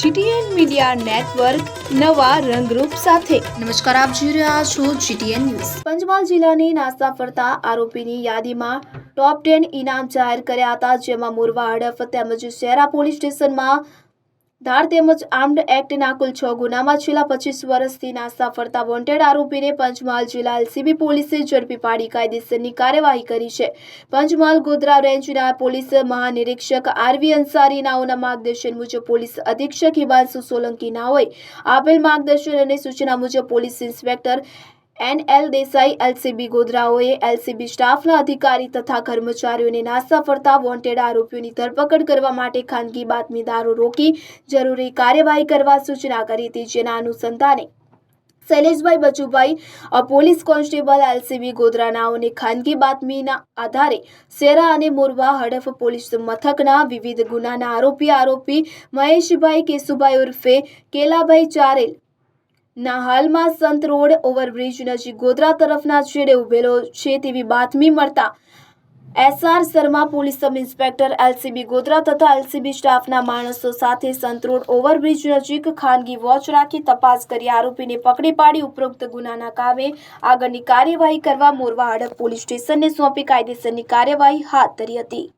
GTN media network નવા રંગરૂપ સાથે. નમસ્કાર આપ જોઈ રહ્યા છો જીટીએન ન્યૂઝ. પંચમહાલ જિલ્લાની નાસ્તા ફરતા આરોપીની યાદીમાં ટોપ ટેન ઇનામ જાહેર કર્યા હતા જેમાં મોરવા હડફ તેમજ શહેરા પોલીસ સ્ટેશનમાં ધાર તેમજ આર્મ્ડ એક્ટના કુલ છ ગુનામાં છેલ્લા પચીસ વર્ષથી નાસ્તા ફરતા વોન્ટેડ આરોપીને પંચમહાલ જિલ્લા એલસીબી પોલીસે ઝડપી પાડી કાયદેસરની કાર્યવાહી કરી છે. પંચમહાલ ગોધરા રેન્જના પોલીસ મહાનિરીક્ષક આરવી અંસારી નાઓના માર્ગદર્શન મુજબ પોલીસ અધિક્ષક હિમાંશુ સોલંકી નાઓએ આપેલ માર્ગદર્શન અને સૂચના મુજબ police inspector N L Desai, LCB ગોધરાઓએ LCB સ્ટાફના અધિકારી તથા કર્મચારીઓને નાસ્તા ફરતા વોન્ટેડ આરોપીઓની ધરપકડ કરવા માટે ખાનગી બાતમીદારો રોકી જરૂરી કાર્યવાહી કરવા સૂચના કરી હતી, જેના અનુસંધાને Shaileshbhai Bachubhai police constable LCB ગોધરાનાઓને ખાનગી બાતમીના આધારે સેરા અને મોરવા હડફ પોલીસ મથકના વિવિધ ગુનાના આરોપી આરોપી મહેશભાઈ કેશુભાઈ ઉર્ફે કેલાભાઈ ચારેલ ના હાલમાં સંત રોડ ઓવરબ્રિજ નજીક ગોધરા તરફના છેડે ઉભેલો છે તેવી બાતમી મળતા SR Sharma police sub inspector, LCB Godhra તથા એલસીબી સ્ટાફના માણસો સાથે સંત રોડ ઓવરબ્રિજ નજીક ખાનગી વોચ રાખી તપાસ કરી આરોપીને પકડી પાડી ઉપરોક્ત ગુનાના કામે આગળની કાર્યવાહી કરવા મોરવા હડફ પોલીસ સ્ટેશનને સોંપી કાયદેસરની કાર્યવાહી હાથ ધરી હતી.